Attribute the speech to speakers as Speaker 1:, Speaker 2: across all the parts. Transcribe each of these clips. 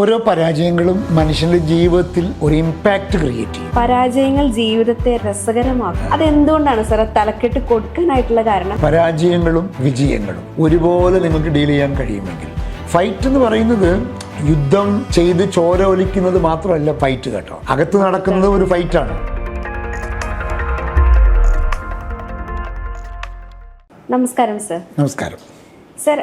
Speaker 1: ഓരോ പരാജയങ്ങളും മനുഷ്യന്റെ ജീവിതത്തിൽ ഒരു ഇമ്പാക്റ്റ് ക്രിയേറ്റ് ചെയ്യും.
Speaker 2: പരാജയങ്ങൾ ജീവിതത്തെ രസകരമാക്കും. അതെന്തുകൊണ്ടാണ് സാർ തലക്കെട്ട് കൊടുക്കാനായിട്ടുള്ള കാരണം?
Speaker 1: പരാജയങ്ങളും വിജയങ്ങളും ഒരുപോലെ നിങ്ങൾക്ക് ഡീൽ ചെയ്യാൻ കഴിയുമെങ്കിൽ. ഫൈറ്റ് എന്ന് പറയുന്നത് യുദ്ധം ചെയ്ത് ചോര ഒലിക്കുന്നത് മാത്രമല്ല ഫൈറ്റ് കേട്ടോ. അകത്ത് നടക്കുന്നത് ഒരു ഫൈറ്റാണ്
Speaker 2: നമസ്കാരം സർ.
Speaker 1: നമസ്കാരം.
Speaker 2: സർ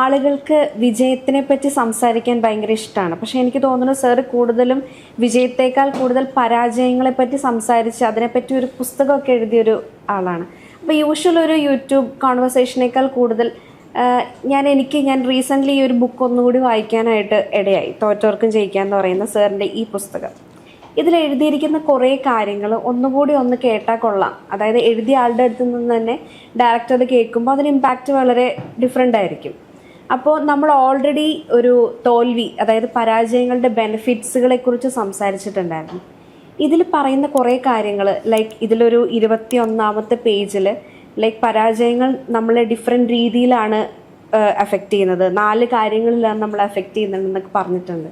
Speaker 2: ആളുകൾക്ക് വിജയത്തിനെ പറ്റി സംസാരിക്കാൻ ഭയങ്കര ഇഷ്ടമാണ് പക്ഷെ എനിക്ക് തോന്നുന്നു സർ കൂടുതലും വിജയത്തേക്കാൾ കൂടുതൽ പരാജയങ്ങളെ പറ്റി സംസാരിച്ച് അതിനെപ്പറ്റി ഒരു പുസ്തകമൊക്കെ എഴുതിയൊരു ആളാണ്. അപ്പോൾ യൂഷ്വൽ ഒരു യൂട്യൂബ് കോൺവെർസേഷനേക്കാൾ കൂടുതൽ ഞാൻ എനിക്ക് ഞാൻ റീസെന്റ്ലി ഈ ഒരു ബുക്ക് ഒന്നുകൂടി വായിക്കാനായിട്ട് ഇടയായി. തോറ്റവർക്കും ജയിക്കാൻ എന്ന് പറയുന്ന സാറിന്റെ ഈ പുസ്തകം. ഇതിൽ എഴുതിയിരിക്കുന്ന കുറേ കാര്യങ്ങൾ ഒന്നുകൂടി ഒന്ന് കേട്ടാൽ കൊള്ളാം. അതായത് എഴുതിയ ആളുടെ അടുത്ത് നിന്ന് തന്നെ ഡയറക്റ്റ് അത് കേൾക്കുമ്പോൾ അതിന് ഇമ്പാക്റ്റ് വളരെ ഡിഫറെന്റ് ആയിരിക്കും. അപ്പോൾ നമ്മൾ ഓൾറെഡി ഒരു തോൽവി അതായത് പരാജയങ്ങളുടെ ബെനിഫിറ്റ്സുകളെ കുറിച്ച് സംസാരിച്ചിട്ടുണ്ടായിരുന്നു. ഇതിൽ പറയുന്ന കുറേ കാര്യങ്ങൾ ലൈക്ക് ഇതിലൊരു ഇരുപത്തി ഒന്നാമത്തെ പേജിൽ ലൈക്ക് പരാജയങ്ങൾ നമ്മളെ ഡിഫറെന്റ് രീതിയിലാണ് എഫക്റ്റ് ചെയ്യുന്നത്. നാല് കാര്യങ്ങളിലാണ് നമ്മൾ എഫക്റ്റ് ചെയ്യുന്നുണ്ടെന്നൊക്കെ പറഞ്ഞിട്ടുണ്ട്.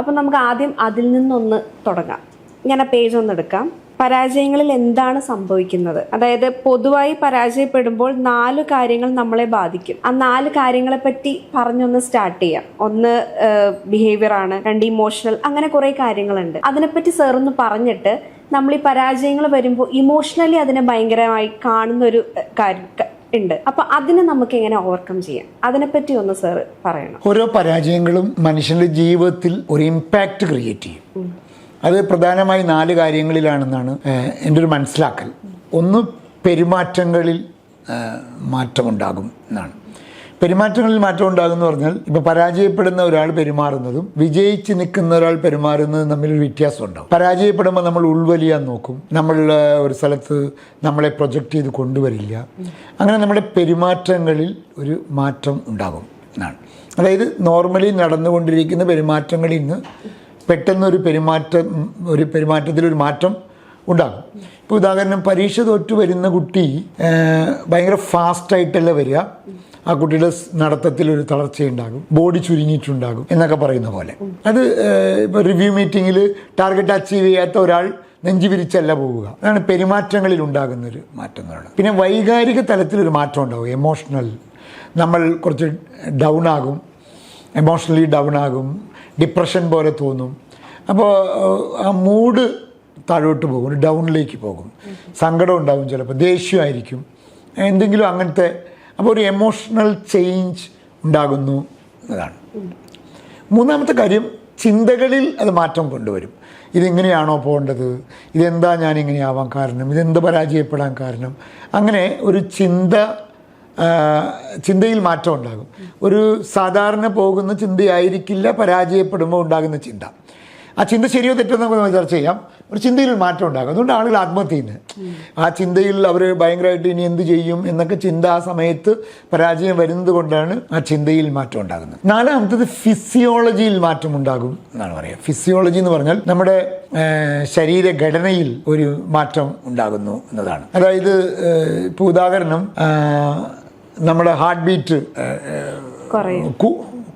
Speaker 2: അപ്പോൾ നമുക്ക് ആദ്യം അതിൽ നിന്നൊന്ന് തുടങ്ങാം. ഞാൻ ആ പേജ് ഒന്ന് എടുക്കാം. പരാജയങ്ങളിൽ എന്താണ് സംഭവിക്കുന്നത്? അതായത് പൊതുവായി പരാജയപ്പെടുമ്പോൾ നാല് കാര്യങ്ങൾ നമ്മളെ ബാധിക്കും. ആ നാല് കാര്യങ്ങളെ പറ്റി പറഞ്ഞൊന്ന് സ്റ്റാർട്ട് ചെയ്യാം. ഒന്ന് ബിഹേവിയർ ആണ്. രണ്ട് ഇമോഷണൽ അങ്ങനെ കുറേ കാര്യങ്ങളുണ്ട്. അതിനെപ്പറ്റി സാർ ഒന്ന് പറഞ്ഞിട്ട് നമ്മൾ ഈ പരാജയങ്ങൾ വരുമ്പോൾ ഇമോഷണലി അതിനെ ഭയങ്കരമായി കാണുന്ന ഒരു കാര്യം ഉണ്ട്. അപ്പൊ അതിനെ നമുക്ക് എങ്ങനെ ഓവർകം ചെയ്യാം. അതിനെപ്പറ്റി ഒന്ന് സർ പറയണം.
Speaker 1: ഓരോ പരാജയങ്ങളും മനുഷ്യന്റെ ജീവിതത്തിൽ ഒരു ഇമ്പാക്റ്റ് ക്രിയേറ്റ് ചെയ്യും. അത് പ്രധാനമായി നാല് കാര്യങ്ങളിലാണെന്നാണ് എന്റെ ഒരു മനസ്സിലാക്കൽ. ഒന്ന് പെരുമാറ്റങ്ങളിൽ മാറ്റമുണ്ടാകും എന്നാണ്. പെരുമാറ്റങ്ങളിൽ മാറ്റം ഉണ്ടാകും എന്ന് പറഞ്ഞാൽ ഇപ്പോൾ പരാജയപ്പെടുന്ന ഒരാൾ പെരുമാറുന്നതും വിജയിച്ച് നിൽക്കുന്ന ഒരാൾ പെരുമാറുന്നതും തമ്മിൽ വ്യത്യാസം ഉണ്ടാവും. പരാജയപ്പെടുമ്പോൾ നമ്മൾ ഉൾവലിയാൻ നോക്കും. നമ്മൾ ഒരു സ്ഥലത്ത് നമ്മളെ പ്രൊജക്റ്റ് ചെയ്ത് കൊണ്ടുവരില്ല. അങ്ങനെ നമ്മുടെ പെരുമാറ്റങ്ങളിൽ ഒരു മാറ്റം ഉണ്ടാകും എന്നാണ്. അതായത് നോർമലി നടന്നുകൊണ്ടിരിക്കുന്ന പെരുമാറ്റങ്ങളിൽ നിന്ന് പെട്ടെന്നൊരു പെരുമാറ്റം ഒരു പെരുമാറ്റത്തിൽ ഒരു മാറ്റം ഉണ്ടാകും. ഇപ്പോൾ ഉദാഹരണം പരീക്ഷ തോറ്റു വരുന്ന കുട്ടി ഭയങ്കര ഫാസ്റ്റായിട്ടല്ല വരിക. ആ കുട്ടിയുടെ നടത്തത്തിൽ ഒരു തളർച്ചയുണ്ടാകും. ബോഡി ചുരുങ്ങിയിട്ടുണ്ടാകും എന്നൊക്കെ പറയുന്ന പോലെ. അത് ഇപ്പോൾ റിവ്യൂ മീറ്റിങ്ങിൽ ടാർഗറ്റ് അച്ചീവ് ചെയ്യാത്ത ഒരാൾ നെഞ്ചു വിരിച്ചല്ല പോവുക. അതാണ് പെരുമാറ്റങ്ങളിൽ ഉണ്ടാകുന്ന ഒരു മാറ്റം എന്ന് പറയുന്നത്. പിന്നെ വൈകാരിക തലത്തിലൊരു മാറ്റം ഉണ്ടാകും എമോഷണൽ നമ്മൾ കുറച്ച് ഡൗൺ ആകും. എമോഷണലി ഡൗൺ ആകും. ഡിപ്രഷൻ പോലെ തോന്നും. അപ്പോൾ ആ മൂഡ് താഴോട്ട് പോകും. ഡൗണിലേക്ക് പോകും. സങ്കടം ഉണ്ടാകും ചിലപ്പോൾ. ദേഷ്യമായിരിക്കും. എന്തെങ്കിലും അങ്ങനത്തെ അപ്പോൾ ഒരു എമോഷണൽ ചേഞ്ച് ഉണ്ടാകുന്നു എന്നതാണ്. മൂന്നാമത്തെ കാര്യം ചിന്തകളിൽ അത് മാറ്റം കൊണ്ടുവരും. ഇതെങ്ങനെയാണോ പോകേണ്ടത്? ഇതെന്താ ഞാൻ ഇങ്ങനെയാവാൻ കാരണം? ഇതെന്ത് പരാജയപ്പെടാൻ കാരണം? അങ്ങനെ ഒരു ചിന്ത ചിന്തയിൽ മാറ്റം ഉണ്ടാകും. ഒരു സാധാരണ പോകുന്ന ചിന്തയായിരിക്കില്ല പരാജയപ്പെടുമ്പോൾ ഉണ്ടാകുന്ന ചിന്ത. ആ ചിന്ത ശരിയോ തെറ്റോ നമുക്ക് ചർച്ച ചെയ്യാം. ഒരു ചിന്തയിൽ മാറ്റം ഉണ്ടാകും. അതുകൊണ്ട് ആളുകൾ ആത്മഹത്യ ചെയ്യുന്നത് ആ ചിന്തയിൽ അവർ ഭയങ്കരമായിട്ട് ഇനി എന്ത് ചെയ്യും എന്നൊക്കെ ചിന്ത ആ സമയത്ത് പരാജയം വരുന്നത് കൊണ്ടാണ് ആ ചിന്തയിൽ മാറ്റം ഉണ്ടാകുന്നത്. നാലാമത്തത് ഫിസിയോളജിയിൽ മാറ്റം ഉണ്ടാകും എന്നാണ് പറയുക. ഫിസിയോളജി എന്ന് പറഞ്ഞാൽ നമ്മുടെ ശരീരഘടനയിൽ ഒരു മാറ്റം ഉണ്ടാകുന്നു എന്നതാണ്. അതായത് ഇപ്പോൾ ഉദാഹരണം നമ്മുടെ ഹാർട്ട് ബീറ്റ്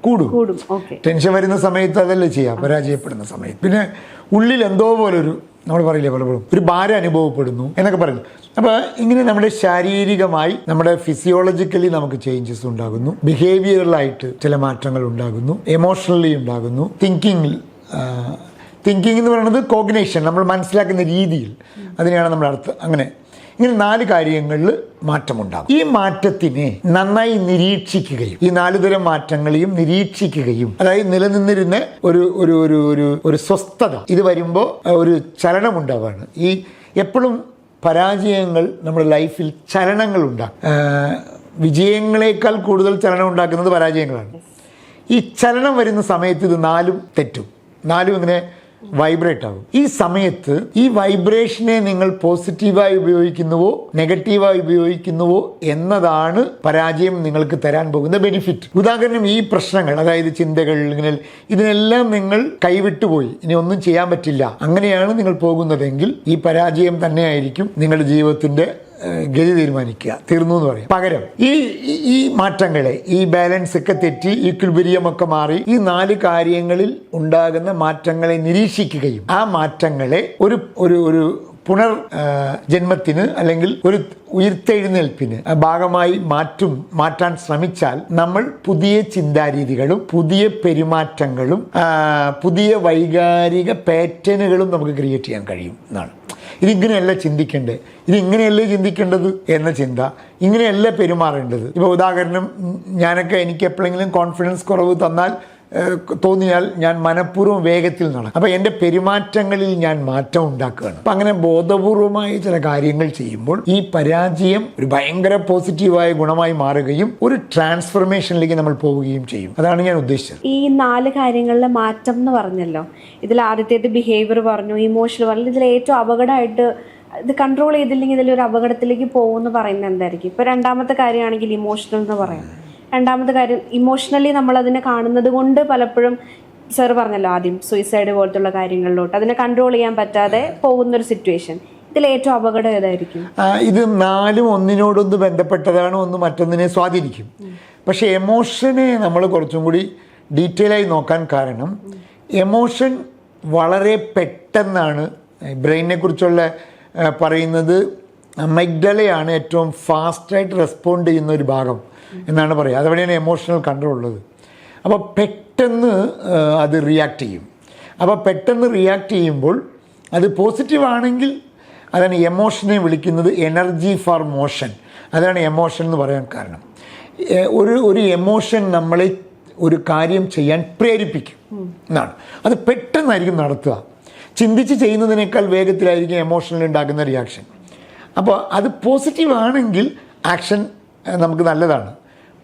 Speaker 1: കൂടും. ടെൻഷൻ വരുന്ന സമയത്ത് അതല്ലേ ചെയ്യാം. പരാജയപ്പെടുന്ന സമയത്ത്. പിന്നെ ഉള്ളിൽ എന്തോ പോലെ ഒരു നമ്മൾ പറയില്ലേ പലപ്പോഴും? ഒരു ഭാരം അനുഭവപ്പെടുന്നു എന്നൊക്കെ പറയുന്നു അപ്പോൾ ഇങ്ങനെ നമ്മുടെ ശാരീരികമായി നമ്മുടെ ഫിസിയോളജിക്കലി നമുക്ക് ചേഞ്ചസ് ഉണ്ടാകുന്നു. ബിഹേവിയറലായിട്ട് ചില മാറ്റങ്ങൾ ഉണ്ടാകുന്നു. എമോഷണലി ഉണ്ടാകുന്നു. തിങ്കിങ്ങിൽ തിങ്കിങ് എന്ന് പറയുന്നത് കോഗ്നേഷൻ നമ്മൾ മനസ്സിലാക്കുന്ന രീതിയിൽ. അതിനെയാണ് നമ്മൾ അർത്ഥം അങ്ങനെ ഇങ്ങനെ നാല് കാര്യങ്ങളിൽ മാറ്റമുണ്ടാകും. ഈ മാറ്റത്തിനെ നന്നായി നിരീക്ഷിക്കുകയും ഈ നാല് തരം മാറ്റങ്ങളെയും നിരീക്ഷിക്കുകയും അതായത് നിലനിന്നിരുന്ന ഒരു ഒരു ഒരു ഒരു ഒരു സ്വസ്ഥത ഇത് വരുമ്പോൾ ഒരു ചലനമുണ്ടാവുകയാണ് ഈ എപ്പോഴും പരാജയങ്ങൾ നമ്മുടെ ലൈഫിൽ ചലനങ്ങൾ ഉണ്ടാക്കും വിജയങ്ങളെക്കാൾ കൂടുതൽ ചലനം ഉണ്ടാക്കുന്നത് പരാജയങ്ങളാണ്. ഈ ചലനം വരുന്ന സമയത്ത് ഇത് നാലും തെറ്റും. നാലും ഇങ്ങനെ വൈബ്രേറ്റ് ആകും ഈ സമയത്ത് ഈ വൈബ്രേഷനെ നിങ്ങൾ പോസിറ്റീവായി ഉപയോഗിക്കുന്നുവോ നെഗറ്റീവായി ഉപയോഗിക്കുന്നുവോ എന്നതാണ് പരാജയം നിങ്ങൾക്ക് തരാൻ പോകുന്ന ബെനിഫിറ്റ് ഉദാഹരണം ഈ പ്രശ്നങ്ങൾ അതായത് ചിന്തകൾ ഇങ്ങനെ ഇതിനെല്ലാം നിങ്ങൾ കൈവിട്ടുപോയി ഇനി ഒന്നും ചെയ്യാൻ പറ്റില്ല. അങ്ങനെയാണ് നിങ്ങൾ പോകുന്നതെങ്കിൽ ഈ പരാജയം തന്നെയായിരിക്കും നിങ്ങളുടെ ജീവിതത്തിന്റെ ഏഹ്, ഗതി തീരുമാനിക്കുക തീർന്നു എന്ന് പറയും. പകരം ഈ ഈ- മാറ്റങ്ങളെ ഈ ബാലൻസ് ഒക്കെ തെറ്റി ഈക്വിബിരിയമൊക്കെ മാറി ഈ നാല് കാര്യങ്ങളിൽ ഉണ്ടാകുന്ന മാറ്റങ്ങളെ നിരീക്ഷിക്കുകയും ആ മാറ്റങ്ങളെ ഒരു ഒരു ഒരു പുനർ ജന്മത്തിന് അല്ലെങ്കിൽ ഒരു ഉയർത്തെഴുന്നേൽപ്പിന് ഭാഗമായി മാറ്റും മാറ്റാൻ ശ്രമിച്ചാൽ നമ്മൾ പുതിയ ചിന്താരീതികളും പുതിയ പെരുമാറ്റങ്ങളും പുതിയ വൈകാരിക പാറ്റേണുകളും നമുക്ക് ക്രിയേറ്റ് ചെയ്യാൻ കഴിയും എന്നാണ്. ഇതിങ്ങനെയല്ല ചിന്തിക്കേണ്ടത്. ഇതിങ്ങനെയല്ലേ ചിന്തിക്കേണ്ടത് എന്ന ചിന്ത. ഇങ്ങനെയല്ല പെരുമാറേണ്ടത്. ഇപ്പോൾ ഉദാഹരണം ഞാനൊക്കെ എനിക്ക് എപ്പോഴെങ്കിലും കോൺഫിഡൻസ് കുറവ് തന്നാൽ തോന്നിയാൽ ഞാൻ മനഃപൂർവം വേഗത്തിൽ നടക്കും. അപ്പം എന്റെ പെരുമാറ്റങ്ങളിൽ ഞാൻ മാറ്റം ഉണ്ടാക്കുകയാണ്. അപ്പം അങ്ങനെ ബോധപൂർവമായ ചില കാര്യങ്ങൾ ചെയ്യുമ്പോൾ ഈ പരാജയം ഒരു ഭയങ്കര പോസിറ്റീവായ ഗുണമായി മാറുകയും ഒരു ട്രാൻസ്ഫർമേഷനിലേക്ക് നമ്മൾ പോവുകയും ചെയ്യും. അതാണ് ഞാൻ ഉദ്ദേശിച്ചത്.
Speaker 2: ഈ നാല് കാര്യങ്ങളിലെ മാറ്റം എന്ന് പറഞ്ഞല്ലോ. ഇതിൽ ആദ്യത്തേത് ബിഹേവിയർ പറഞ്ഞു ഇമോഷണൽ പറഞ്ഞു. ഇതിൽ ഏറ്റവും അപകടമായിട്ട് ഇത് കൺട്രോൾ ചെയ്തില്ലെങ്കിൽ ഇതിലൊരു അപകടത്തിലേക്ക് പോകുമെന്ന് പറയുന്നത് എന്തായിരിക്കും? ഇപ്പോൾ രണ്ടാമത്തെ കാര്യമാണെങ്കിൽ ഇമോഷണൽ എന്ന് പറയാം. രണ്ടാമത്തെ കാര്യം ഇമോഷണലി നമ്മൾ അതിനെ കാണുന്നത് കൊണ്ട് പലപ്പോഴും സാർ പറഞ്ഞല്ലോ ആദ്യം സൂയിസൈഡ് പോലത്തുള്ള കാര്യങ്ങളിലോട്ട്. അതിനെ കൺട്രോൾ ചെയ്യാൻ പറ്റാതെ പോകുന്ന ഒരു സിറ്റുവേഷൻ ഇതിൽ ഏറ്റവും അപകടം ഏതായിരിക്കും?
Speaker 1: ഇത് നാലും ഒന്നിനോടൊന്ന് ബന്ധപ്പെട്ടതാണ് ഒന്ന് മറ്റൊന്നിനെ സ്വാധീനിക്കും. പക്ഷേ എമോഷനെ നമ്മൾ കുറച്ചും കൂടി ഡീറ്റെയിൽ ആയി നോക്കാൻ കാരണം എമോഷൻ വളരെ പെട്ടെന്നാണ് ബ്രെയിനെ കുറിച്ചുള്ള പറയുന്നത്. മെഗ്ഡലയാണ് ഏറ്റവും ഫാസ്റ്റായിട്ട് റെസ്പോണ്ട് ചെയ്യുന്ന ഒരു ഭാഗം. എന്നാണ് പറയുക. അതവിടെയാണ് എമോഷണൽ കൺട്രോൾ ഉള്ളത്? അപ്പോൾ പെട്ടെന്ന് അത് റിയാക്ട് ചെയ്യും. അപ്പോൾ പെട്ടെന്ന് റിയാക്ട് ചെയ്യുമ്പോൾ അത് പോസിറ്റീവാണെങ്കിൽ അതാണ് എമോഷനെ വിളിക്കുന്നത് എനർജി ഫോർ മോഷൻ അതാണ് എമോഷൻ എന്ന് പറയാൻ കാരണം. ഒരു ഒരു എമോഷൻ നമ്മളെ ഒരു കാര്യം ചെയ്യാൻ പ്രേരിപ്പിക്കും എന്നാണ്. അത് പെട്ടെന്നായിരിക്കും നടത്തുക. ചിന്തിച്ച് ചെയ്യുന്നതിനേക്കാൾ വേഗത്തിലായിരിക്കും എമോഷനിൽ ഉണ്ടാക്കുന്ന റിയാക്ഷൻ അപ്പോൾ അത് പോസിറ്റീവ് ആണെങ്കിൽ ആക്ഷൻ നമുക്ക് നല്ലതാണ്.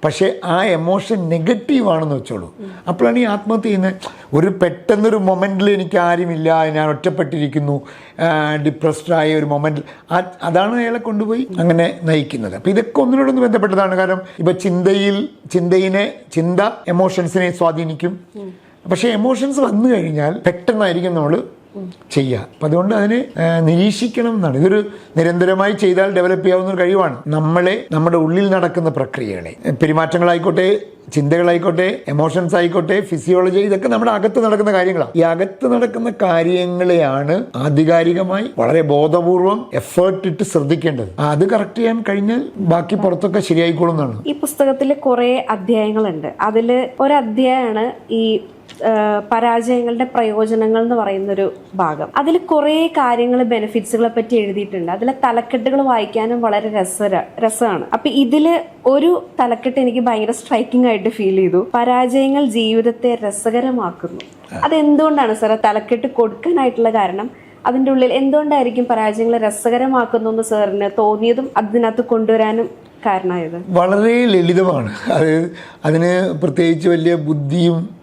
Speaker 1: പക്ഷേ ആ എമോഷൻ നെഗറ്റീവാണെന്ന് വെച്ചോളൂ. അപ്പോഴാണ് ഈ ആത്മഹത്യ ചെയ്യുന്നത്. ഒരു പെട്ടെന്നൊരു മൊമെന്റിൽ എനിക്ക് ആരുമില്ല ഞാൻ ഒറ്റപ്പെട്ടിരിക്കുന്നു ഡിപ്രസ്ഡ് ആയ ഒരു മൊമെന്റിൽ അതാണ് അയാളെ കൊണ്ടുപോയി അങ്ങനെ നയിക്കുന്നത്. അപ്പോൾ ഇതൊക്കെ ഒന്നിനോടൊന്ന് ബന്ധപ്പെട്ടതാണ്. കാരണം ഇപ്പോൾ ചിന്തയിൽ ചിന്തയിനെ ചിന്ത എമോഷൻസിനെ സ്വാധീനിക്കും. പക്ഷേ എമോഷൻസ് വന്നു കഴിഞ്ഞാൽ പെട്ടെന്നായിരിക്കും നമ്മൾ ചെയ്യുക അപ്പം അതുകൊണ്ട് അതിനെ നിരീക്ഷിക്കണം എന്നാണ്. ഇതൊരു നിരന്തരമായി ചെയ്താൽ ഡെവലപ്പ് ചെയ്യാവുന്ന ഒരു കഴിവാണ്. നമ്മളെ നമ്മുടെ ഉള്ളിൽ നടക്കുന്ന പ്രക്രിയകളെ. പെരുമാറ്റങ്ങളായിക്കോട്ടെ ചിന്തകളായിക്കോട്ടെ എമോഷൻസ് ആയിക്കോട്ടെ ഫിസിയോളജി ഇതൊക്കെ നമ്മുടെ അകത്ത് നടക്കുന്ന കാര്യങ്ങളാണ്. ഈ അകത്ത് നടക്കുന്ന കാര്യങ്ങളെയാണ് ആധികാരികമായി വളരെ ബോധപൂർവം എഫേർട്ട് ഇട്ട് ശ്രദ്ധിക്കേണ്ടത്. അത് കറക്റ്റ് ചെയ്യാൻ കഴിഞ്ഞാൽ ബാക്കി പുറത്തൊക്കെ ശരിയായിക്കോളും എന്നാണ്.
Speaker 2: ഈ പുസ്തകത്തിൽ കുറേ അധ്യായങ്ങളുണ്ട്. അതിൽ ഒരു ഈ പരാജയങ്ങളുടെ പ്രയോജനങ്ങൾ എന്ന് പറയുന്നൊരു ഭാഗം. അതിൽ കുറേ കാര്യങ്ങൾ ബെനിഫിറ്റ്സുകളെ പറ്റി എഴുതിയിട്ടുണ്ട്. അതിലെ തലക്കെട്ടുകൾ വായിക്കാനും വളരെ രസ രസമാണ്. അപ്പൊ ഇതിൽ ഒരു തലക്കെട്ട് എനിക്ക് ഭയങ്കര സ്ട്രൈക്കിംഗ് ആയിട്ട് ഫീൽ ചെയ്തു. പരാജയങ്ങൾ ജീവിതത്തെ രസകരമാക്കുന്നു. അതെന്തുകൊണ്ടാണ് സാർ തലക്കെട്ട് കൊടുക്കാനായിട്ടുള്ള കാരണം? അതിന്റെ ഉള്ളിൽ എന്തുകൊണ്ടായിരിക്കും പരാജയങ്ങൾ രസകരമാക്കുന്നു എന്ന് സാറിന് തോന്നിയതും അതിനകത്ത് കൊണ്ടുവരാനും കാരണമായത്?
Speaker 1: വളരെ ലളിതമാണ്. അത് അതിന് പ്രത്യേകിച്ച് വലിയ ബുദ്ധിയും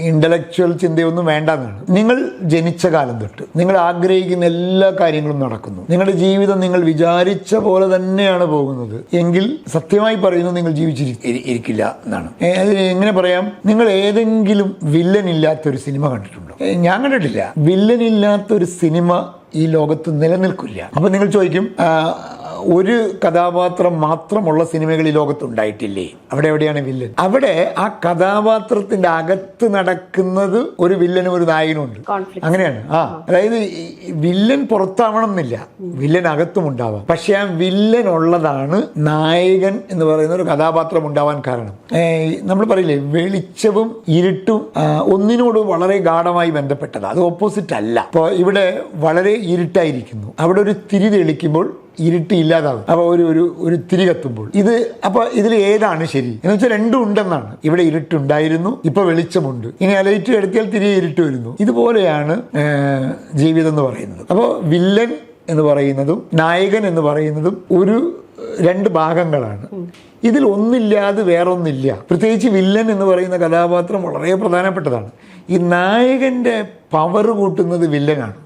Speaker 1: ഇന്റലക്ച്വൽ ചിന്തയൊന്നും വേണ്ടെന്നാണ്. നിങ്ങൾ ജനിച്ച കാലം തൊട്ട് നിങ്ങൾ ആഗ്രഹിക്കുന്ന എല്ലാ കാര്യങ്ങളും നടക്കുന്നു. നിങ്ങളുടെ ജീവിതം നിങ്ങൾ വിചാരിച്ച പോലെ തന്നെയാണ് പോകുന്നത്. എങ്കിൽ സത്യമായി പറയുന്നു നിങ്ങൾ ജീവിച്ചിരിക്കില്ല എന്നാണ്. അതിന് എങ്ങനെ പറയാം? നിങ്ങൾ ഏതെങ്കിലും വില്ലൻ ഇല്ലാത്തൊരു സിനിമ കണ്ടിട്ടുണ്ടോ? ഞാൻ കണ്ടിട്ടില്ല. വില്ലൻ ഇല്ലാത്തൊരു സിനിമ ഈ ലോകത്ത് നിലനിൽക്കില്ല. അപ്പൊ നിങ്ങൾ ചോദിക്കും ഒരു കഥാപാത്രം മാത്രമുള്ള സിനിമകൾ ഈ ലോകത്ത് ഉണ്ടായിട്ടില്ലേ അവിടെ എവിടെയാണ് വില്ലൻ? അവിടെ ആ കഥാപാത്രത്തിന്റെ അകത്ത് നടക്കുന്നത് ഒരു വില്ലനും ഒരു നായകനും ഉണ്ട്. അങ്ങനെയാണ്. ആ അതായത് വില്ലൻ പുറത്താവണം എന്നില്ല. വില്ലൻ അകത്തും ഉണ്ടാവാം. പക്ഷെ ആ വില്ലൻ ഉള്ളതാണ് നായകൻ എന്ന് പറയുന്ന ഒരു കഥാപാത്രം ഉണ്ടാവാൻ കാരണം. നമ്മൾ പറയില്ലേ വെളിച്ചവും ഇരുട്ടും ഒന്നിനോട് വളരെ ഗാഠമായി ബന്ധപ്പെട്ടതാണ്. അത് ഓപ്പോസിറ്റ് അല്ല. ഇപ്പോൾ ഇവിടെ വളരെ ഇരുട്ടായിരിക്കുന്നു. അവിടെ ഒരു തിരി തെളിക്കുമ്പോൾ ഇരുട്ട് ഇല്ലാതാവും അപ്പോൾ ഒരു ഒരു ഒരു തിരി കത്തുമ്പോൾ. ഇത് അപ്പോൾ ഇതിൽ ഏതാണ് ശരി? എന്ന് വെച്ചാൽ രണ്ടും ഉണ്ടെന്നാണ്. ഇവിടെ ഇരുട്ടുണ്ടായിരുന്നു ഇപ്പൊ വെളിച്ചമുണ്ട്. ഇനി അലൈറ്റ് ലൈറ്റ് എടുത്തിയാൽ തിരികെ ഇരുട്ട് വരുന്നു. ഇതുപോലെയാണ് ജീവിതം എന്ന് പറയുന്നത്. അപ്പോൾ വില്ലൻ എന്ന് പറയുന്നതും നായകൻ എന്ന് പറയുന്നതും ഒരു രണ്ട് ഭാഗങ്ങളാണ്. ഇതിൽ ഒന്നില്ലാതെ വേറൊന്നില്ല. പ്രത്യേകിച്ച് വില്ലൻ എന്ന് പറയുന്ന കഥാപാത്രം വളരെ പ്രധാനപ്പെട്ടതാണ്. ഈ നായകന്റെ പവർ കൂട്ടുന്നത് വില്ലനാണ്.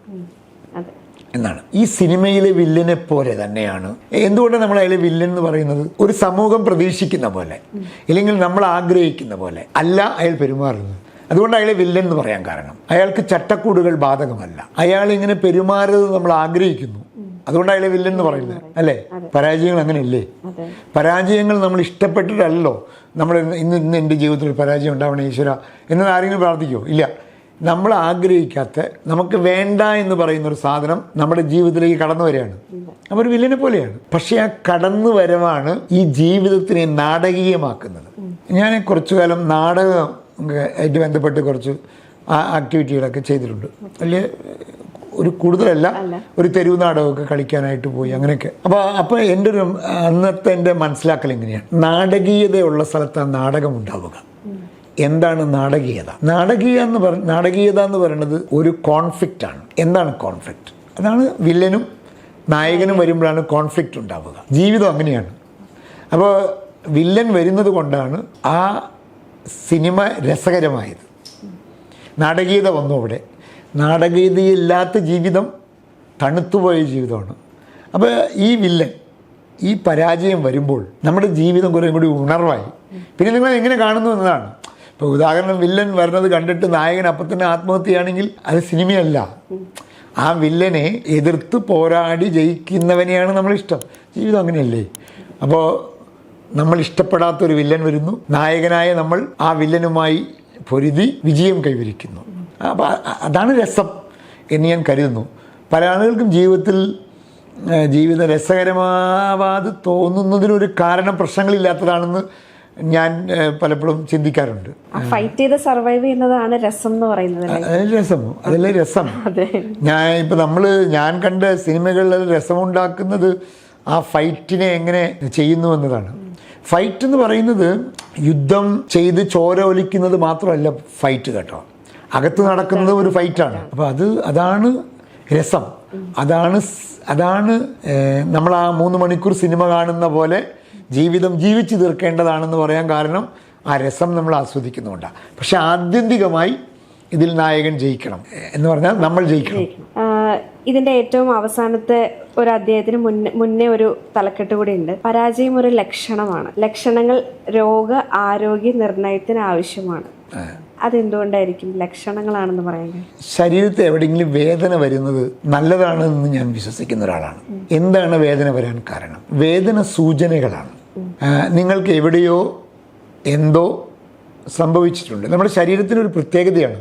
Speaker 1: എന്നാണ്. ഈ സിനിമയിലെ വില്ലനെ പോലെ തന്നെയാണ്. എന്തുകൊണ്ടാണ് നമ്മൾ അതിലെ വില്ലൻ എന്ന് പറയുന്നത്? ഒരു സമൂഹം പ്രതീക്ഷിക്കുന്ന പോലെ. ഇല്ലെങ്കിൽ നമ്മൾ ആഗ്രഹിക്കുന്ന പോലെ. അല്ല അയാൾ പെരുമാറുന്നത് അതുകൊണ്ട് അയാളെ വില്ലൻ എന്ന് പറയാൻ കാരണം. അയാൾക്ക് ചട്ടക്കൂടുകൾ ബാധകമല്ല. അയാൾ ഇങ്ങനെ പെരുമാറുന്നത് നമ്മൾ ആഗ്രഹിക്കുന്നു. അതുകൊണ്ട് അയാളെ വില്ലൻ എന്ന് പറയുന്നത്. അല്ലേ? പരാജയങ്ങൾ അങ്ങനെയല്ലേ? പരാജയങ്ങൾ നമ്മൾ ഇഷ്ടപ്പെട്ടിട്ടല്ലോ. നമ്മൾ ഇന്ന് ഇന്ന് എന്റെ ജീവിതത്തിൽ പരാജയം ഉണ്ടാവണേ ഈശ്വര. എന്നത് ആരെങ്കിലും പ്രാർത്ഥിക്കുമോ ഇല്ല. നമ്മൾ ആഗ്രഹിക്കാത്ത നമുക്ക് വേണ്ട എന്ന് പറയുന്ന ഒരു സാധനം നമ്മുടെ ജീവിതത്തിലേക്ക് കടന്നു വരികയാണ്. അവർ ഒരു വില്ലനെ പോലെയാണ്. പക്ഷേ ആ കടന്നു വരവാണ് ഈ ജീവിതത്തിനെ നാടകീയമാക്കുന്നത്. ഞാൻ കുറച്ചു കാലം നാടകം ആയിട്ട് ബന്ധപ്പെട്ട് കുറച്ച് ആ- ആക്ടിവിറ്റികളൊക്കെ ചെയ്തിട്ടുണ്ട്. വലിയ ഒരു കൂടുതലല്ല ഒരു തെരുവ് നാടകമൊക്കെ കളിക്കാനായിട്ട് പോയി അങ്ങനെയൊക്കെ. അപ്പോൾ അപ്പോൾ എന്റെ ഒരു അന്നത്തെ എന്റെ മനസ്സിലാക്കൽ എങ്ങനെയാണ് നാടകീയതയുള്ള സ്ഥലത്താണ് നാടകം ഉണ്ടാവുക. എന്താണ് നാടകീയത? നാടകീയ എന്ന് പറ നാടകീയത എന്ന് പറയുന്നത് ഒരു കോൺഫ്ലിക്റ്റ് ആണ്. എന്താണ് കോൺഫ്ലിക്റ്റ് അതാണ് വില്ലനും നായകനും വരുമ്പോഴാണ് കോൺഫ്ലിക്റ്റ് ഉണ്ടാവുക. ജീവിതം അങ്ങനെയാണ്. അപ്പോൾ വില്ലൻ വരുന്നത് കൊണ്ടാണ് ആ സിനിമ രസകരമായത്. നാടകീയത വന്നു അവിടെ. നാടകീയതയില്ലാത്ത ജീവിതം തണുത്തുപോയ ജീവിതമാണ്. അപ്പോൾ ഈ വില്ലൻ ഈ പരാജയം വരുമ്പോൾ നമ്മുടെ ജീവിതം കുറേ കൂടി ഉണർവായി. പിന്നെ നിങ്ങൾ എങ്ങനെ കാണുന്നു എന്നതാണ്. ഇപ്പോൾ ഉദാഹരണം വില്ലൻ വരുന്നത് കണ്ടിട്ട് നായകൻ അപ്പം തന്നെ ആത്മഹത്യയാണെങ്കിൽ അത് സിനിമയല്ല. ആ വില്ലനെ എതിർത്ത് പോരാടി ജയിക്കുന്നവനെയാണ് നമ്മളിഷ്ടം. ജീവിതം അങ്ങനെയല്ലേ? അപ്പോൾ നമ്മൾ ഇഷ്ടപ്പെടാത്ത ഒരു വില്ലൻ വരുന്നു. നായകനായ നമ്മൾ ആ വില്ലനുമായി പൊരുതി വിജയം കൈവരിക്കുന്നു. അപ്പോൾ അതാണ് രസം എന്ന് ഞാൻ കരുതുന്നു. പല ആളുകൾക്കും ജീവിതത്തിൽ ജീവിത ജീവിതം രസകരമാവാതെ തോന്നുന്നതിനൊരു കാരണം പ്രശ്നങ്ങളില്ലാത്തതാണെന്ന് ഞാൻ പലപ്പോഴും ചിന്തിക്കാറുണ്ട്.
Speaker 2: ഫൈറ്റ് ചെയ്ത് സർവൈവ് ചെയ്യുന്നതാണ് രസം എന്ന് പറയുന്നത്?
Speaker 1: രസം. അതല്ലേ രസം. ഞാൻ ഇപ്പം നമ്മൾ ഞാൻ കണ്ട സിനിമകളിൽ രസമുണ്ടാക്കുന്നത് ആ ഫൈറ്റിനെ എങ്ങനെ ചെയ്യുന്നു എന്നതാണ്. ഫൈറ്റ് എന്ന് പറയുന്നത് യുദ്ധം ചെയ്ത് ചോര ഒലിക്കുന്നത് മാത്രമല്ല ഫൈറ്റ് കേട്ടോ. അകത്ത് നടക്കുന്നത് ഒരു ഫൈറ്റാണ് അപ്പോൾ അത് അതാണ് രസം. അതാണ് അതാണ് നമ്മൾ ആ മൂന്ന് മണിക്കൂർ സിനിമ കാണുന്ന പോലെ ജീവിതം ജീവിച്ചു തീർക്കേണ്ടതാണെന്ന് പറയാൻ കാരണം ആ രസം നമ്മൾ ആസ്വദിക്കുന്നുണ്ടാണ് പക്ഷെ ആത്യന്തികമായി ഇതിൽ നായകൻ ജയിക്കണം. എന്ന് പറഞ്ഞാൽ നമ്മൾ ജയിക്കണം.
Speaker 2: ഇതിന്റെ ഏറ്റവും അവസാനത്തെ ഒരു അധ്യായത്തിന് മുന്നേ മുന്നേ ഒരു തലക്കെട്ട് കൂടി ഉണ്ട്. പരാജയം ഒരു ലക്ഷണമാണ്. ലക്ഷണങ്ങൾ രോഗ ആരോഗ്യ നിർണയത്തിന് ആവശ്യമാണ്. അതെന്തുകൊണ്ടായിരിക്കും? ലക്ഷണങ്ങളാണെന്ന് പറയുന്നത്
Speaker 1: ശരീരത്തെ എവിടെയെങ്കിലും വേദന വരുന്നത് നല്ലതാണെന്ന് ഞാൻ വിശ്വസിക്കുന്ന ഒരാളാണ്. എന്താണ് വേദന വരാൻ കാരണം? വേദന സൂചനകളാണ്. നിങ്ങൾക്ക് എവിടെയോ എന്തോ സംഭവിച്ചിട്ടുണ്ട്. നമ്മുടെ ശരീരത്തിനൊരു പ്രത്യേകതയാണ്.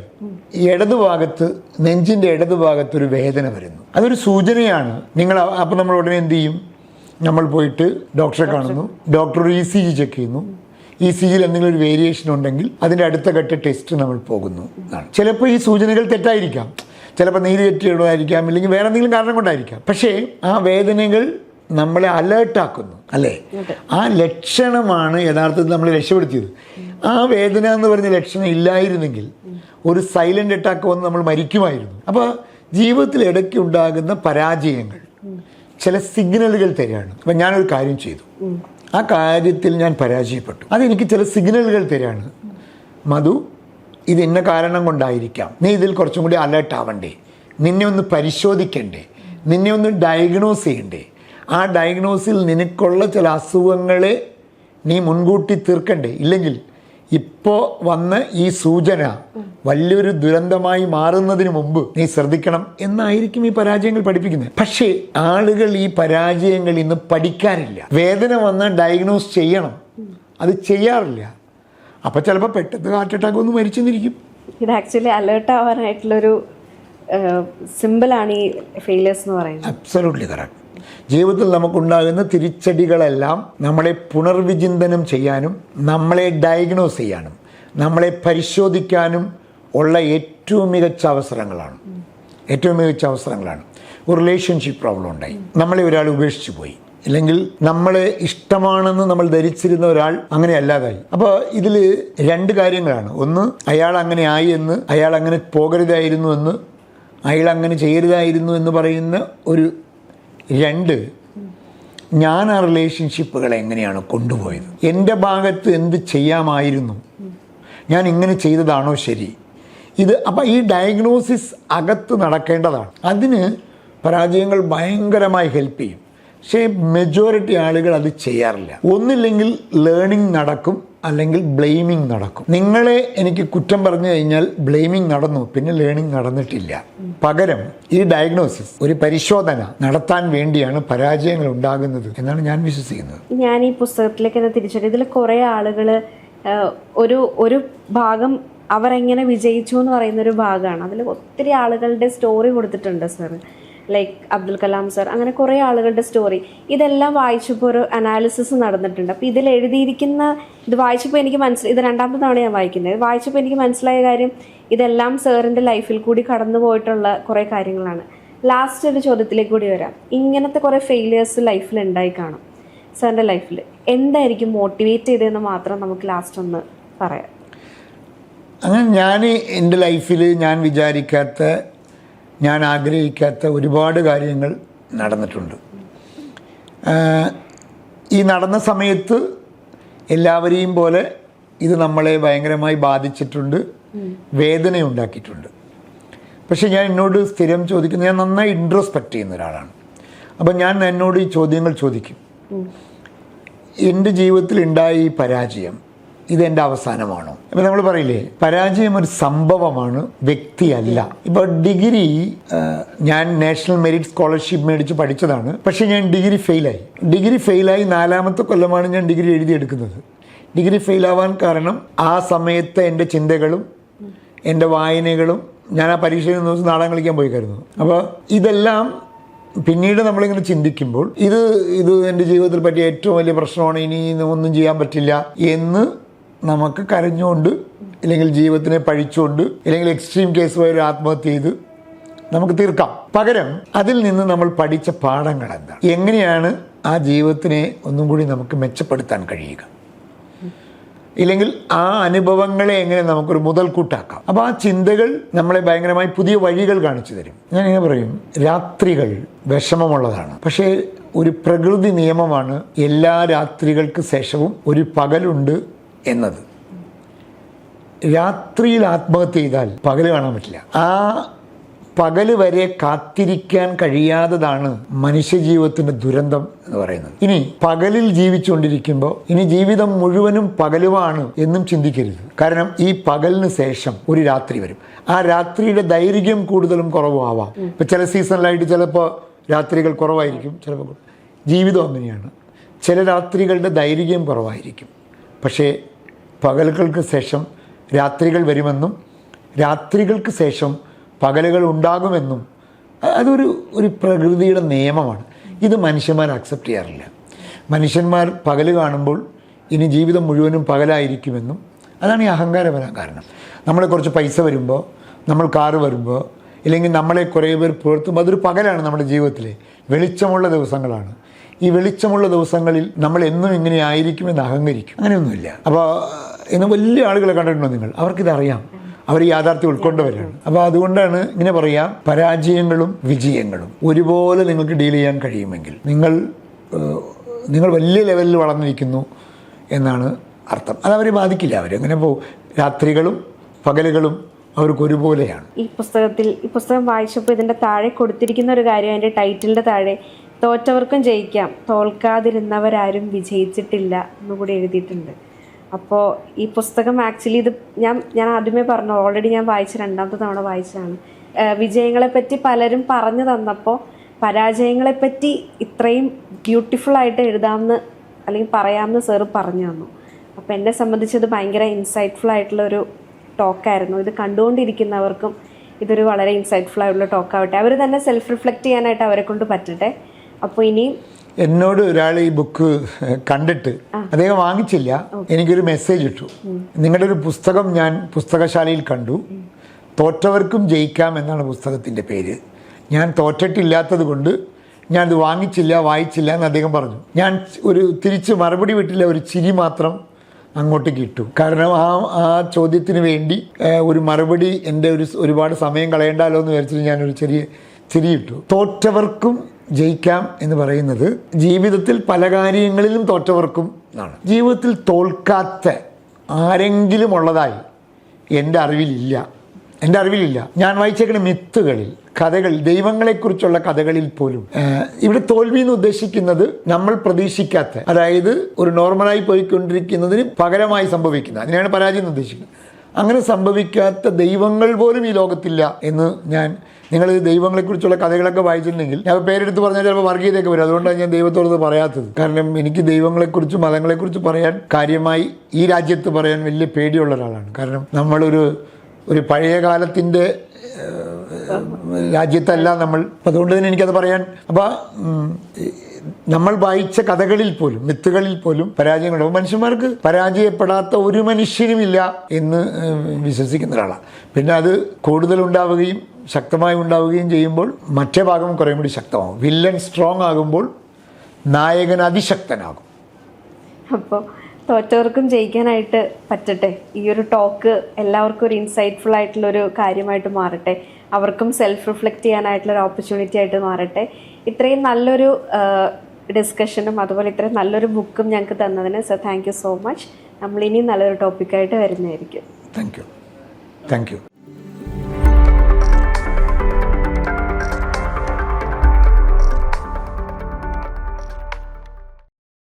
Speaker 1: ഈ ഇടതുഭാഗത്ത് നെഞ്ചിന്റെ ഇടതുഭാഗത്ത് ഒരു വേദന വരുന്നു. അതൊരു സൂചനയാണ്. നിങ്ങൾ അപ്പോൾ നമ്മൾ ഉടനെ എന്ത് ചെയ്യും? നമ്മൾ പോയിട്ട് ഡോക്ടറെ കാണുന്നു. ഡോക്ടർ ഒരു ഇ സി ജി ചെക്ക് ചെയ്യുന്നു. ഇ സി ജിയിൽ എന്തെങ്കിലും ഒരു വേരിയേഷൻ ഉണ്ടെങ്കിൽ അതിന്റെ അടുത്ത ഘട്ട ടെസ്റ്റ് നമ്മൾ പോകുന്നു എന്നാണ്. ചിലപ്പോൾ ഈ സൂചനകൾ തെറ്റായിരിക്കാം. ചിലപ്പോൾ നീര് തെറ്റിയുള്ളതായിരിക്കാം ഇല്ലെങ്കിൽ വേറെ എന്തെങ്കിലും കാരണം കൊണ്ടായിരിക്കാം. പക്ഷേ ആ വേദനകൾ നമ്മളെ അലേർട്ടാക്കുന്നു അല്ലേ? ആ ലക്ഷണമാണ് യഥാർത്ഥത്തിൽ നമ്മൾ രക്ഷപ്പെടുത്തിയത്. ആ വേദന എന്ന് പറഞ്ഞ ലക്ഷണം ഇല്ലായിരുന്നെങ്കിൽ ഒരു സൈലന്റ് അറ്റാക്ക് വന്ന് നമ്മൾ മരിക്കുമായിരുന്നു. അപ്പോൾ ജീവിതത്തിൽ ഇടയ്ക്ക് ഉണ്ടാകുന്ന പരാജയങ്ങൾ ചില സിഗ്നലുകൾ തരികയാണ് അപ്പം ഞാനൊരു കാര്യം ചെയ്തു. ആ കാര്യത്തിൽ ഞാൻ പരാജയപ്പെട്ടു. അതെനിക്ക് ചില സിഗ്നലുകൾ തരികയാണ് മധു ഇത് ഇന്ന കാരണം കൊണ്ടായിരിക്കാം. നീ ഇതിൽ കുറച്ചും കൂടി അലേർട്ട് ആവണ്ടേ. നിന്നെ ഒന്ന് പരിശോധിക്കണ്ടേ. നിന്നെ ഒന്ന് ഡയഗ്നോസ് ചെയ്യണ്ടേ. ആ ഡയഗ്നോസിൽ നിനക്കുള്ള ചില അസുഖങ്ങളെ നീ മുൻകൂട്ടി തീർക്കണ്ടേ? ഇല്ലെങ്കിൽ ഇപ്പോൾ വന്ന ഈ സൂചന വലിയൊരു ദുരന്തമായി മാറുന്നതിന് മുമ്പ് നീ ശ്രദ്ധിക്കണം എന്നായിരിക്കും ഈ പരാജയങ്ങൾ പഠിപ്പിക്കുന്നത്. പക്ഷേ ആളുകൾ ഈ പരാജയങ്ങൾ ഇന്ന് പഠിക്കാറില്ല. വേദന വന്ന് ഡയഗ്നോസ് ചെയ്യണം. അത് ചെയ്യാറില്ല. അപ്പോൾ ചിലപ്പോൾ പെട്ടെന്ന് ഹാർട്ട് അറ്റാക്ക് ഒന്ന് മരിച്ചെന്നിരിക്കും.
Speaker 2: ഇത് ആക്ച്വലി അലേർട്ട് ആവാനായിട്ടുള്ളൊരു സിമ്പിളാണ് ഈ ഫെയിലിയേഴ്സ് എന്ന് പറയുന്നത്.
Speaker 1: അബ്സല്യൂട്ട്ലി കറക്റ്റ് ജീവിതത്തിൽ നമുക്കുണ്ടാകുന്ന തിരിച്ചടികളെല്ലാം നമ്മളെ പുനർവിചിന്തനം ചെയ്യാനും നമ്മളെ ഡയഗ്നോസ് ചെയ്യാനും നമ്മളെ പരിശോധിക്കാനും ഉള്ള ഏറ്റവും മികച്ച അവസരങ്ങളാണ്. ഏറ്റവും മികച്ച അവസരങ്ങളാണ്. ഒരു റിലേഷൻഷിപ്പ് പ്രോബ്ലം ഉണ്ടായി. നമ്മളെ ഒരാൾ ഉപേക്ഷിച്ചു പോയി. അല്ലെങ്കിൽ നമ്മൾ ഇഷ്ടമാണെന്ന് നമ്മൾ ധരിച്ചിരുന്ന ഒരാൾ അങ്ങനെ അല്ലാതായി. അപ്പോൾ ഇതിൽ രണ്ട് കാര്യങ്ങളാണ്. ഒന്ന് അയാൾ അങ്ങനെ ആയി എന്ന് അയാൾ അങ്ങനെ പോകരുതായിരുന്നു എന്ന് അയാൾ അങ്ങനെ ചെയ്യരുതായിരുന്നു എന്ന് പറയുന്ന ഒരു രണ്ട് ഞാൻ ആ റിലേഷൻഷിപ്പുകൾ എങ്ങനെയാണ് കൊണ്ടുപോയത്? എന്റെ ഭാഗത്ത് എന്ത് ചെയ്യാമായിരുന്നു? ഞാൻ ഇങ്ങനെ ചെയ്തതാണോ ശരി? ഇത് അപ്പം ഈ ഡയഗ്നോസിസ് അകത്ത് നടക്കേണ്ടതാണ്. അതിന് പരാജയങ്ങൾ ഭയങ്കരമായി ഹെൽപ്പ് ചെയ്യും. പക്ഷേ മെജോറിറ്റി ആളുകൾ അത് ചെയ്യാറില്ല. ഒന്നില്ലെങ്കിൽ ലേണിംഗ് നടക്കും അല്ലെങ്കിൽ ബ്ലെയിമിങ് നടക്കും. നിങ്ങളെ എനിക്ക് കുറ്റം പറഞ്ഞു കഴിഞ്ഞാൽ ബ്ലെയിമിങ് നടന്നു പിന്നെ ലേണിംഗ് നടന്നിട്ടില്ല. പകരം ഈ ഡയഗ്നോസിസ് ഒരു പരിശോധന നടത്താൻ വേണ്ടിയാണ് പരാജയങ്ങൾ ഉണ്ടാകുന്നത് എന്നാണ് ഞാൻ വിശ്വസിക്കുന്നത്.
Speaker 2: ഞാൻ ഈ പുസ്തകത്തിലേക്ക് തിരിച്ചത് ഇതിൽ കുറേ ആളുകൾ ഒരു ഒരു ഭാഗം അവർ എങ്ങനെ വിജയിച്ചു എന്ന് പറയുന്ന ഒരു ഭാഗമാണ്. അതിൽ ഒത്തിരി ആളുകളുടെ സ്റ്റോറി കൊടുത്തിട്ടുണ്ട് sir like Abdul Kalam sir അങ്ങനെ കുറേ ആളുകളുടെ സ്റ്റോറി ഇതെല്ലാം വായിച്ചപ്പോൾ ഒരു അനാലിസിസ് നടന്നിട്ടുണ്ട്. അപ്പോൾ ഇതിൽ എഴുതിയിരിക്കുന്ന ഇത് വായിച്ചപ്പോൾ എനിക്ക് മനസ്സിലായി ഇത് രണ്ടാമത്തെ തവണ ഞാൻ വായിക്കുന്നത്. വായിച്ചപ്പോൾ എനിക്ക് മനസ്സിലായ കാര്യം ഇതെല്ലാം സാറിന്റെ ലൈഫിൽ കൂടി കടന്നു പോയിട്ടുള്ള കുറേ കാര്യങ്ങളാണ്. ലാസ്റ്റ് ഒരു ചോദ്യത്തിലേക്ക് കൂടി വരാം. ഇങ്ങനത്തെ കുറേ ഫെയിലിയേഴ്സ് ലൈഫിൽ ഉണ്ടായി കാണും സാറിന്റെ ലൈഫിൽ എന്തായിരിക്കും മോട്ടിവേറ്റ് ചെയ്തതെന്ന് മാത്രം നമുക്ക് ലാസ്റ്റ് ഒന്ന് പറയാം.
Speaker 1: അങ്ങനെ ഞാൻ എന്റെ ലൈഫിൽ ഞാൻ വിചാരിക്കാത്ത ഞാൻ ആഗ്രഹിക്കാത്ത ഒരുപാട് കാര്യങ്ങൾ നടന്നിട്ടുണ്ട്. ഈ നടന്ന സമയത്ത് എല്ലാവരെയും പോലെ ഇത് നമ്മളെ ഭയങ്കരമായി ബാധിച്ചിട്ടുണ്ട്. വേദന ഉണ്ടാക്കിയിട്ടുണ്ട് പക്ഷെ ഞാൻ എന്നോട് സ്ഥിരം ചോദിക്കുന്നത് ഞാൻ നന്നായി ഇൻട്രോസ്പെക്റ്റ് ചെയ്യുന്ന ഒരാളാണ്. അപ്പം ഞാൻ എന്നോട് ഈ ചോദ്യങ്ങൾ ചോദിക്കും. എന്റെ ജീവിതത്തിൽ ഉണ്ടായ ഈ പരാജയം ഇതെന്റെ അവസാനമാണോ. ഇപ്പം നമ്മൾ പറയില്ലേ പരാജയം ഒരു സംഭവമാണ് വ്യക്തിയല്ല. ഇപ്പോൾ ഡിഗ്രി ഞാൻ നാഷണൽ മെറിറ്റ് സ്കോളർഷിപ്പ് മേടിച്ച് പഠിച്ചതാണ് പക്ഷേ ഞാൻ ഡിഗ്രി ഫെയിലായി. ഡിഗ്രി ഫെയിലായി നാലാമത്തെ കൊല്ലമാണ് ഞാൻ ഡിഗ്രി എഴുതിയെടുക്കുന്നത്. ഡിഗ്രി ഫെയിലാവാൻ കാരണം ആ സമയത്തെ എന്റെ ചിന്തകളും എന്റെ വായനകളും ഞാൻ ആ പരീക്ഷയിൽ നിന്ന് ദിവസം നാടകം കളിക്കാൻ പോയി കരുന്നു അപ്പോൾ ഇതെല്ലാം പിന്നീട് നമ്മളിങ്ങനെ ചിന്തിക്കുമ്പോൾ ഇത് ഇത് എന്റെ ജീവിതത്തിൽ പറ്റിയ ഏറ്റവും വലിയ പ്രശ്നമാണ് ഇനി ഒന്നും ചെയ്യാൻ പറ്റില്ല എന്ന് നമുക്ക് കരഞ്ഞുകൊണ്ട് ഇല്ലെങ്കിൽ ജീവിതത്തിനെ പഴിച്ചുകൊണ്ട് ഇല്ലെങ്കിൽ എക്സ്ട്രീം കേസ് ഒരു ആത്മഹത്യ ചെയ്ത് നമുക്ക് തീർക്കാം. പകരം അതിൽ നിന്ന് നമ്മൾ പഠിച്ച പാഠങ്ങൾ എന്താണ്? എങ്ങനെയാണ് ആ ജീവിതത്തിനെ ഒന്നും കൂടി നമുക്ക് മെച്ചപ്പെടുത്താൻ കഴിയുക? ഇല്ലെങ്കിൽ ആ അനുഭവങ്ങളെ എങ്ങനെ നമുക്കൊരു മുതൽക്കൂട്ടാക്കാം? അപ്പോൾ ആ ചിന്തകൾ നമ്മളെ ഭയങ്കരമായി പുതിയ വഴികൾ കാണിച്ചു തരും. ഞാൻ ഇങ്ങനെ പറയും രാത്രികൾ വിഷമമുള്ളതാണ്. പക്ഷേ ഒരു പ്രകൃതി നിയമമാണ് എല്ലാ രാത്രികൾക്ക് ശേഷവും ഒരു പകലുണ്ട് എന്നത്. രാത്രിയിൽ ആത്മഹത്യ ചെയ്താൽ പകൽ കാണാൻ പറ്റില്ല. ആ പകൽ വരെ കാത്തിരിക്കാൻ കഴിയാത്തതാണ് മനുഷ്യജീവിതത്തിന്റെ ദുരന്തം എന്ന് പറയുന്നത്. ഇനി പകലിൽ ജീവിച്ചുകൊണ്ടിരിക്കുമ്പോൾ ഇനി ജീവിതം മുഴുവനും പകലുമാണ് എന്നും ചിന്തിക്കരുത്. കാരണം ഈ പകലിന് ശേഷം ഒരു രാത്രി വരും. ആ രാത്രിയുടെ ദൈർഘ്യം കൂടുതലും കുറവും ആവാം. ഇപ്പൊ ചില സീസണിലായിട്ട് ചിലപ്പോൾ രാത്രികൾ കുറവായിരിക്കും ചിലപ്പോൾ ജീവിതം അങ്ങനെയാണ്. ചില രാത്രികളുടെ ദൈർഘ്യം കുറവായിരിക്കും. പക്ഷേ പകലുകൾക്ക് ശേഷം രാത്രികൾ വരുമെന്നും രാത്രികൾക്ക് ശേഷം പകലുകൾ ഉണ്ടാകുമെന്നും അതൊരു ഒരു പ്രകൃതിയുടെ നിയമമാണ്. ഇത് മനുഷ്യന്മാർ അക്സെപ്റ്റ് ചെയ്യാറില്ല. മനുഷ്യന്മാർ പകൽ കാണുമ്പോൾ ഇനി ജീവിതം മുഴുവനും പകലായിരിക്കുമെന്നും അതാണ് ഈ അഹങ്കാരം വരാൻ കാരണം. നമ്മളെ കുറച്ച് പൈസ വരുമ്പോൾ നമ്മൾ കാറ് വരുമ്പോൾ ഇല്ലെങ്കിൽ നമ്മളെ കുറേ പേർ പുലർത്തുമ്പോൾ അതൊരു പകലാണ് നമ്മുടെ ജീവിതത്തിലെ. വെളിച്ചമുള്ള ദിവസങ്ങളാണ്. ഈ വെളിച്ചമുള്ള ദിവസങ്ങളിൽ നമ്മൾ എന്നും ഇങ്ങനെ ആയിരിക്കുമെന്ന് അഹങ്കരിക്കും. അങ്ങനെയൊന്നുമില്ല. അപ്പോൾ ഇന്ന് വലിയ ആളുകളെ കണ്ടിട്ടുണ്ടോ നിങ്ങൾ? അവർക്കിതറിയാം. അവർ യാഥാർത്ഥ്യം ഉൾക്കൊണ്ടവരാണ്. അപ്പോൾ അതുകൊണ്ടാണ് ഇങ്ങനെ പറയാം പരാജയങ്ങളും വിജയങ്ങളും ഒരുപോലെ നിങ്ങൾക്ക് ഡീൽ ചെയ്യാൻ കഴിയുമെങ്കിൽ നിങ്ങൾ നിങ്ങൾ വലിയ ലെവലിൽ വളർന്നിരിക്കുന്നു എന്നാണ് അർത്ഥം. അതവരെ ബാധിക്കില്ല. അവരങ്ങനെ പോ രാത്രികളും പകലുകളും അവർക്ക് ഒരുപോലെയാണ്.
Speaker 2: ഈ പുസ്തകത്തിൽ ഈ പുസ്തകം വായിച്ചപ്പോൾ ഇതിന്റെ താഴെ കൊടുത്തിരിക്കുന്ന ഒരു കാര്യം അതിന്റെ ടൈറ്റിലിന്റെ താഴെ തോറ്റവർക്കും ജയിക്കാം തോൽക്കാതിരുന്നവരാരും വിജയിച്ചിട്ടില്ല എന്നുകൂടി എഴുതിയിട്ടുണ്ട്. അപ്പോൾ ഈ പുസ്തകം ആക്ച്വലി ഇത് ഞാൻ ഞാൻ ആദ്യമേ പറഞ്ഞു ഓൾറെഡി ഞാൻ വായിച്ച രണ്ടാമത്തെ തവണ വായിച്ചതാണ്. വിജയങ്ങളെപ്പറ്റി പലരും പറഞ്ഞു തന്നപ്പോൾ പരാജയങ്ങളെപ്പറ്റി ഇത്രയും ബ്യൂട്ടിഫുൾ ആയിട്ട് എഴുതാമെന്ന് അല്ലെങ്കിൽ പറയാമെന്ന് സാറ് പറഞ്ഞു തന്നു. അപ്പോൾ എന്നെ സംബന്ധിച്ചത് ഭയങ്കര ഇൻസൈറ്റ്ഫുൾ ആയിട്ടുള്ള ഒരു ടോക്കായിരുന്നു ഇത് കണ്ടുകൊണ്ടിരിക്കുന്നവർക്കും ഇതൊരു വളരെ ഇൻസൈറ്റ്ഫുൾ ആയിട്ടുള്ള ടോക്കാവട്ടെ അവർ തന്നെ സെൽഫ് റിഫ്ലക്റ്റ് ചെയ്യാനായിട്ട് അവരെ കൊണ്ട് പറ്റട്ടെ. അപ്പോൾ ഇനിയും
Speaker 1: എന്നോട് ഒരാൾ ഈ ബുക്ക് കണ്ടിട്ട് അദ്ദേഹം വാങ്ങിച്ചില്ല. എനിക്കൊരു മെസ്സേജ് ഇട്ടു. നിങ്ങളുടെ ഒരു പുസ്തകം ഞാൻ പുസ്തകശാലയിൽ കണ്ടു. തോറ്റവർക്കും ജയിക്കാം എന്നാണ് പുസ്തകത്തിന്റെ പേര്. ഞാൻ തോറ്റിട്ടില്ലാത്തത് കൊണ്ട് ഞാനത് വാങ്ങിച്ചില്ല വായിച്ചില്ല എന്ന് അദ്ദേഹം പറഞ്ഞു. ഞാൻ ഒരു തിരിച്ച് മറുപടി വിട്ടില്ല ഒരു ചിരി മാത്രം അങ്ങോട്ട് കിട്ടു കാരണം ആ ആ ചോദ്യത്തിന് വേണ്ടി ഒരു മറുപടി എന്റെ ഒരു ഒരുപാട് സമയം കളയണ്ടല്ലോ എന്ന് വിചാരിച്ചിട്ട് ഞാനൊരു ചെറിയ ചിരിയിട്ടു തോറ്റവർക്കും ജയിക്കാം എന്ന് പറയുന്നത് ജീവിതത്തിൽ പല കാര്യങ്ങളിലും തോറ്റവർക്കും ആണ്. ജീവിതത്തിൽ തോൽക്കാത്ത ആരെങ്കിലും ഉള്ളതായി എന്റെ അറിവിലില്ല. എന്റെ അറിവിലില്ല. ഞാൻ വായിച്ചേക്കുന്ന മിത്തുകളിൽ കഥകൾ ദൈവങ്ങളെക്കുറിച്ചുള്ള കഥകളിൽ പോലും. ഇവിടെ തോൽവി എന്ന് ഉദ്ദേശിക്കുന്നത് നമ്മൾ പ്രതീക്ഷിക്കാത്ത അതായത് ഒരു നോർമലായി പോയിക്കൊണ്ടിരിക്കുന്നതിന് പകരമായി സംഭവിക്കുന്നത് അതിനെയാണ് പരാജയം എന്ന് ഉദ്ദേശിക്കുന്നത്. അങ്ങനെ സംഭവിക്കാത്ത ദൈവങ്ങൾ പോലും ഈ ലോകത്തില്ല എന്ന് ഞാൻ നിങ്ങൾ ദൈവങ്ങളെക്കുറിച്ചുള്ള കഥകളൊക്കെ വായിച്ചിട്ടുണ്ടെങ്കിൽ ഞാൻ പേരെടുത്ത് പറഞ്ഞാൽ ചിലപ്പോൾ വർഗീയതയൊക്കെ വരും. അതുകൊണ്ടാണ് ഞാൻ ദൈവത്തോട് പറയാത്തത്. കാരണം എനിക്ക് ദൈവങ്ങളെക്കുറിച്ച് മതങ്ങളെക്കുറിച്ച് പറയാൻ കാര്യമായി ഈ രാജ്യത്ത് പറയാൻ വലിയ പേടിയുള്ള ഒരാളാണ്. കാരണം നമ്മളൊരു ഒരു പഴയ കാലത്തിന്റെ രാജ്യത്തല്ല നമ്മൾ. അതുകൊണ്ട് തന്നെ എനിക്കത് പറയാൻ അപ്പോൾ നമ്മൾ വായിച്ച കഥകളിൽ പോലും മിത്തുകളിൽ പോലും പരാജയങ്ങൾ മനുഷ്യന്മാർക്ക് പരാജയപ്പെടാത്ത ഒരു മനുഷ്യനുമില്ല എന്ന് വിശ്വസിക്കുന്ന ഒരാളാണ്. പിന്നെ അത് കൂടുതൽ ഉണ്ടാവുകയും ശക്തമായി ഉണ്ടാവുകയും ചെയ്യുമ്പോൾ മറ്റേ ഭാഗം കുറേ കൂടി ശക്തമാകും. വില്ലൻ സ്ട്രോങ് ആകുമ്പോൾ നായകൻ അതിശക്തനാകും.
Speaker 2: അപ്പോൾ തോറ്റവർക്കും ജയിക്കാനായിട്ട് പറ്റട്ടെ? ഈ ഒരു ടോക്ക് എല്ലാവർക്കും ഒരു ഇൻസൈറ്റ്ഫുൾ ആയിട്ടുള്ള ഒരു കാര്യമായിട്ട് മാറട്ടെ. അവർക്കും സെൽഫ് റിഫ്ലക്റ്റ് ചെയ്യാനായിട്ടുള്ള ഒരു ഓപ്പർച്യൂണിറ്റി ആയിട്ട് മാറട്ടെ. ഇത്രയും നല്ലൊരു ഡിസ്കഷനും അതുപോലെ ഇത്രയും നല്ലൊരു ബുക്കും ഞങ്ങൾക്ക് തന്നതിന് sir thank you so much നമ്മൾ ഇനി നല്ലൊരു ടോപ്പിക്കായിട്ട് വരുന്നതായിരിക്കും.
Speaker 1: Thank you thank you